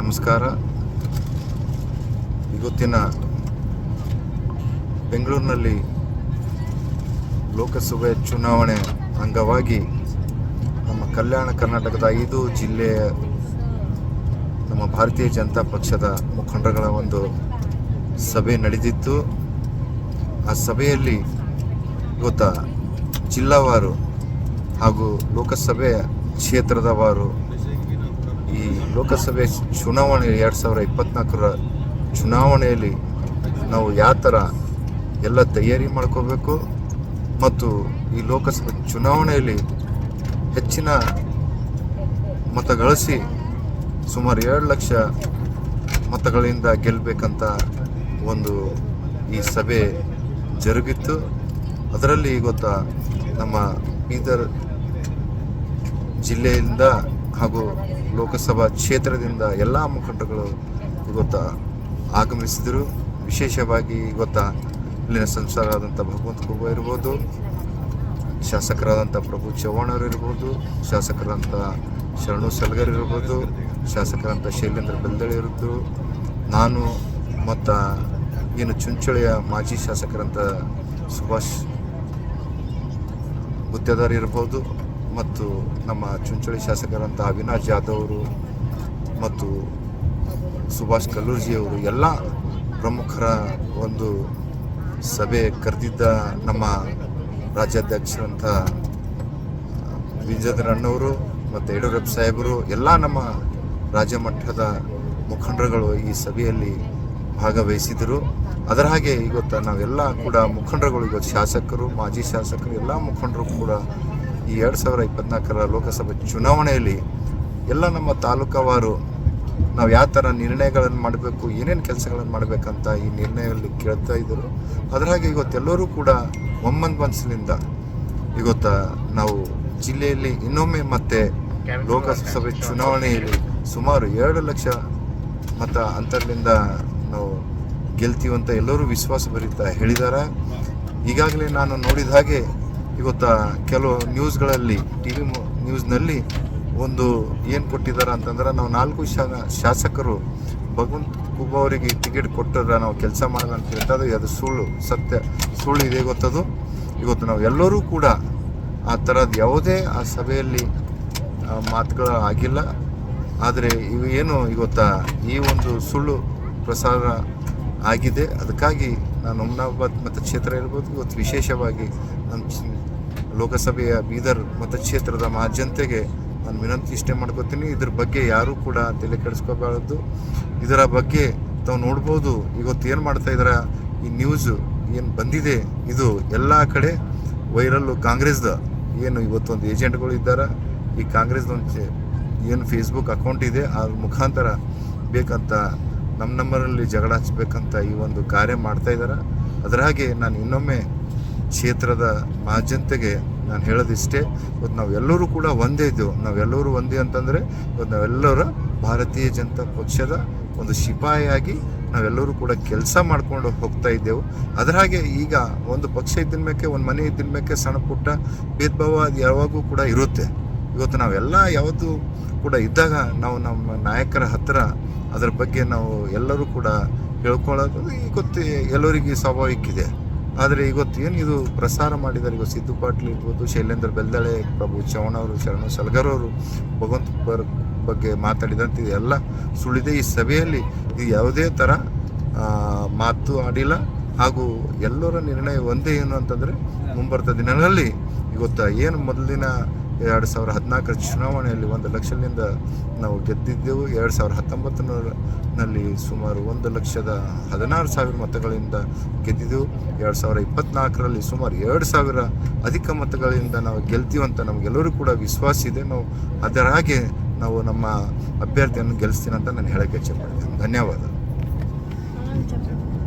ನಮಸ್ಕಾರ. ಇವತ್ತಿನ ಬೆಂಗಳೂರಿನಲ್ಲಿ ಲೋಕಸಭೆ ಚುನಾವಣೆ ಅಂಗವಾಗಿ ನಮ್ಮ ಕಲ್ಯಾಣ ಕರ್ನಾಟಕದ ಐದು ಜಿಲ್ಲೆಯ ನಮ್ಮ ಭಾರತೀಯ ಜನತಾ ಪಕ್ಷದ ಮುಖಂಡರುಗಳ ಒಂದು ಸಭೆ ನಡೆದಿತ್ತು. ಆ ಸಭೆಯಲ್ಲಿ ಇವತ್ತ ಜಿಲ್ಲಾವಾರು ಹಾಗೂ ಲೋಕಸಭೆ ಕ್ಷೇತ್ರದವಾರು ಈ ಲೋಕಸಭೆ ಚುನಾವಣೆ ಎರಡು ಸಾವಿರ ಇಪ್ಪತ್ನಾಲ್ಕರ ಚುನಾವಣೆಯಲ್ಲಿ ನಾವು ಯಾವ ಥರ ಎಲ್ಲ ತಯಾರಿ ಮಾಡ್ಕೋಬೇಕು ಮತ್ತು ಈ ಲೋಕಸಭೆ ಚುನಾವಣೆಯಲ್ಲಿ ಹೆಚ್ಚಿನ ಮತ ಗಳಿಸಿ ಸುಮಾರು ಎರಡು ಲಕ್ಷ ಮತಗಳಿಂದ ಗೆಲ್ಲಬೇಕಂತ ಒಂದು ಈ ಸಭೆ ಜರುಗಿತ್ತು. ಅದರಲ್ಲಿ ಗೊತ್ತಾ ನಮ್ಮ ಬೀದರ್ ಜಿಲ್ಲೆಯಿಂದ ಹಾಗೂ ಲೋಕಸಭಾ ಕ್ಷೇತ್ರದಿಂದ ಎಲ್ಲ ಮುಖಂಡಗಳು ಗೊತ್ತಾ ಆಗಮಿಸಿದರು. ವಿಶೇಷವಾಗಿ ಗೊತ್ತಾ ಇಲ್ಲಿನ ಸಂಸದರಾದಂಥ ಭಗವಂತ ಖೂಬ ಇರ್ಬೋದು, ಶಾಸಕರಾದಂಥ ಪ್ರಭು ಚವ್ಹಾಣ್ ಅವರು ಇರ್ಬೋದು ಶಾಸಕರಂಥ ಶರಣು ಸಲ್ಗರ್ ಇರ್ಬೋದು ಶಾಸಕರಂಥ ಶೈಲೇಂದ್ರ ಬೆಲ್ದಳಿ ಇರ್ಬೋದು ನಾನು ಮತ್ತು ಏನು ಚುಂಚಳಿಯ ಮಾಜಿ ಶಾಸಕರಂಥ ಸುಭಾಷ್ ಗುತ್ತೇದಾರ್ ಇರ್ಬೋದು. ಮತ್ತು ನಮ್ಮ ಚುಂಚೋಳಿ ಶಾಸಕರಂಥ ಅವಿನಾಶ್ ಜಾಧವ್ ಅವರು ಮತ್ತು ಸುಭಾಷ್ ಕಲ್ಲೂರ್ಜಿಯವರು ಎಲ್ಲ ಪ್ರಮುಖರ ಒಂದು ಸಭೆ ಕರೆದಿದ್ದ ನಮ್ಮ ರಾಜ್ಯಾಧ್ಯಕ್ಷರಂಥ ವಿಜೇಂದ್ರ ಅಣ್ಣವರು ಮತ್ತು ಯಡಿಯೂರಪ್ಪ ಸಾಹೇಬರು ಎಲ್ಲ ನಮ್ಮ ರಾಜ್ಯ ಮಟ್ಟದ ಮುಖಂಡರುಗಳು ಈ ಸಭೆಯಲ್ಲಿ ಭಾಗವಹಿಸಿದರು ಅದರ ಹಾಗೆ ಇವತ್ತು ನಾವೆಲ್ಲ ಕೂಡ ಮುಖಂಡರುಗಳು, ಇವತ್ತು ಶಾಸಕರು, ಮಾಜಿ ಶಾಸಕರು, ಎಲ್ಲ ಮುಖಂಡರು ಕೂಡ ಈ ಎರಡು ಸಾವಿರ ಇಪ್ಪತ್ನಾಲ್ಕರ ಲೋಕಸಭೆ ಚುನಾವಣೆಯಲ್ಲಿ ಎಲ್ಲ ನಮ್ಮ ತಾಲೂಕವಾರು ನಾವು ಯಾವ ಥರ ನಿರ್ಣಯಗಳನ್ನು ಮಾಡಬೇಕು, ಏನೇನು ಕೆಲಸಗಳನ್ನು ಮಾಡಬೇಕಂತ ಈ ನಿರ್ಣಯದಲ್ಲಿ ಕೇಳ್ತಾ ಇದ್ದರು. ಅದರ ಹಾಗೆ ಇವತ್ತೆಲ್ಲರೂ ಕೂಡ ಒಮ್ಮನ್ ಮನಸ್ಸಿನಿಂದ ಇವತ್ತ ನಾವು ಜಿಲ್ಲೆಯಲ್ಲಿ ಇನ್ನೊಮ್ಮೆ ಮತ್ತೆ ಲೋಕಸಭೆ ಚುನಾವಣೆಯಲ್ಲಿ ಸುಮಾರು ಎರಡು ಲಕ್ಷ ಮತ ಅಂತರದಿಂದ ನಾವು ಗೆಲ್ತೀವಂತ ಎಲ್ಲರೂ ವಿಶ್ವಾಸ ಭರಿತ ಹೇಳಿದ್ದಾರೆ ಈಗಾಗಲೇ ನಾನು ನೋಡಿದ ಹಾಗೆ ಇವತ್ತ ಕೆಲವು ನ್ಯೂಸ್ಗಳಲ್ಲಿ ಟಿ ವಿ ನ್ಯೂಸ್ನಲ್ಲಿ ಒಂದು ಏನು ಕೊಟ್ಟಿದ್ದಾರೆ ಅಂತಂದ್ರೆ ನಾವು ನಾಲ್ಕು ಶಾಸಕರು ಭಗವಂತ ಕುಬ್ಬ ಅವರಿಗೆ ಟಿಕೆಟ್ ಕೊಟ್ಟರೆ ನಾವು ಕೆಲಸ ಮಾಡಲ್ಲ ಅಂತ ಹೇಳ್ತಾರೆ ಅದು ಸುಳ್ಳು, ಸತ್ಯ. ಸುಳ್ಳು ಇದೆ ಗೊತ್ತದು? ಇವತ್ತು ನಾವು ಎಲ್ಲರೂ ಕೂಡ ಆ ಥರದ್ದು ಯಾವುದೇ ಆ ಸಭೆಯಲ್ಲಿ ಮಾತುಗಳು ಆಗಿಲ್ಲ. ಆದರೆ ಇವು ಏನು ಇವತ್ತ ಈ ಒಂದು ಸುಳ್ಳು ಪ್ರಸಾರ ಆಗಿದೆ. ಅದಕ್ಕಾಗಿ ನಾನು ಹುಮ್ನಾಬಾದ್ ಮತಕ್ಷೇತ್ರ ಇರ್ಬೋದು ಇವತ್ತು ವಿಶೇಷವಾಗಿ ಚಿ- ಲೋಕಸಭೆಯ ಬೀದರ್ ಮತಕ್ಷೇತ್ರದ ಮಹಾಜನತೆಗೆ ನಾನು ವಿನಂತಿ ಇಷ್ಟೇ ಮಾಡ್ಕೋತೀನಿ. ಇದ್ರ ಬಗ್ಗೆ ಯಾರೂ ಕೂಡ ತಲೆ ಕೆಡಿಸ್ಕೋಬಾರ್ದು. ಇದರ ಬಗ್ಗೆ ತಾವು ನೋಡ್ಬೋದು, ಇವತ್ತು ಏನು ಮಾಡ್ತಾ ಇದ್ದಾರೆ ಈ ನ್ಯೂಸು ಏನು ಬಂದಿದೆ, ಇದು ಎಲ್ಲ ಕಡೆ ವೈರಲ್ಲು ಕಾಂಗ್ರೆಸ್ದ ಏನು ಇವತ್ತೊಂದು ಏಜೆಂಟ್ಗಳು ಇದ್ದಾರೆ, ಈ ಕಾಂಗ್ರೆಸ್ದೊಂದು ಏನು ಫೇಸ್ಬುಕ್ ಅಕೌಂಟ್ ಇದೆ, ಅದ್ರ ಮುಖಾಂತರ ಬೇಕಂತ ನಮ್ಮ ನಮ್ಮರಲ್ಲಿ ಜಗಳ ಹಚ್ಚಬೇಕಂತ ಈ ಒಂದು ಕಾರ್ಯ ಮಾಡ್ತಾ ಇದ್ದಾರೆ ಅದರ ಹಾಗೆ ನಾನು ಇನ್ನೊಮ್ಮೆ ಕ್ಷೇತ್ರದ ಮಹಾಜನತೆಗೆ ನಾನು ಹೇಳೋದಿಷ್ಟೇ, ಇವತ್ತು ನಾವೆಲ್ಲರೂ ಕೂಡ ಒಂದೇ ಇದ್ದೆವು ನಾವೆಲ್ಲರೂ ಒಂದೇ ಅಂತಂದರೆ ಇವತ್ತು ನಾವೆಲ್ಲರ ಭಾರತೀಯ ಜನತಾ ಪಕ್ಷದ ಒಂದು ಶಿಪಾಯಿಯಾಗಿ ನಾವೆಲ್ಲರೂ ಕೂಡ ಕೆಲಸ ಮಾಡ್ಕೊಂಡು ಹೋಗ್ತಾ ಇದ್ದೆವು. ಅದರ ಹಾಗೆ ಈಗ ಒಂದು ಪಕ್ಷ ಇದ್ದಿನ ಮೇಲೆ ಒಂದು ಮನೆ ಇದ್ದಿನ ಮೇಲೆ ಸಣ್ಣ ಪುಟ್ಟ ಭೇದ ಭಾವ ಅದು ಯಾವಾಗೂ ಕೂಡ ಇರುತ್ತೆ. ಇವತ್ತು ನಾವೆಲ್ಲ ಯಾವತ್ತು ಕೂಡ ಇದ್ದಾಗ ನಾವು ನಮ್ಮ ನಾಯಕರ ಹತ್ತಿರ ಅದರ ಬಗ್ಗೆ ನಾವು ಎಲ್ಲರೂ ಕೂಡ ಹೇಳ್ಕೊಳ್ಳೋದು ಗೊತ್ತು ಎಲ್ಲರಿಗೆ ಸ್ವಾಭಾವಿಕ ಇದೆ. ಆದರೆ ಇವತ್ತು ಏನು ಇದು ಪ್ರಸಾರ ಮಾಡಿದ್ದಾರೆ? ಇವತ್ತು ಸಿದ್ದು ಪಾಟೀಲ್ ಇರ್ಬೋದು, ಶೈಲೇಂದ್ರ ಬೆಲ್ದಾಳೆ, ಪ್ರಭು ಚವ್ಹಾಣ್ ಅವರು, ಶರಣು ಸಲ್ಗರ್ ಅವರು, ಭಗವಂತ ಬಗ್ಗೆ ಮಾತಾಡಿದಂತ ಎಲ್ಲ ಸುಳಿದೆ ಈ ಸಭೆಯಲ್ಲಿ ಇದು ಯಾವುದೇ ಥರ ಮಾತು ಆಡಿಲ್ಲ. ಹಾಗೂ ಎಲ್ಲರ ನಿರ್ಣಯ ಒಂದೇ ಏನು ಅಂತಂದರೆ ಮುಂಬರ್ತ ದಿನಗಳಲ್ಲಿ ಇವತ್ತು ಏನು ಮೊದಲಿನ ಎರಡು ಸಾವಿರ ಹದಿನಾಲ್ಕರ ಚುನಾವಣೆಯಲ್ಲಿ ಒಂದು ಲಕ್ಷದಿಂದ ನಾವು ಗೆದ್ದಿದ್ದೆವು. ಎರಡು ಸಾವಿರ ಹತ್ತೊಂಬತ್ತನಲ್ಲಿ ಸುಮಾರು ಒಂದು ಲಕ್ಷದ ಹದಿನಾರು ಸಾವಿರ ಮತಗಳಿಂದ ಗೆದ್ದಿದ್ದೆವು. ಎರಡು ಸಾವಿರ ಇಪ್ಪತ್ತ್ನಾಲ್ಕರಲ್ಲಿ ಸುಮಾರು ಎರಡು ಸಾವಿರ ಅಧಿಕ ಮತಗಳಿಂದ ನಾವು ಗೆಲ್ತೀವಿ ಅಂತ ನಮಗೆಲ್ಲರೂ ಕೂಡ ವಿಶ್ವಾಸ ಇದೆ. ನಾವು ಅದರ ಹಾಗೆ ನಾವು ನಮ್ಮ ಅಭ್ಯರ್ಥಿಯನ್ನು ಗೆಲ್ಲಿಸ್ತೀನಿ ಅಂತ ನಾನು ಹೇಳಕ್ಕೆ ಇಚ್ಛೆಪಡ್ತೀನಿ ಧನ್ಯವಾದ. ಹ್ಮ್, ಚಪ್ರ.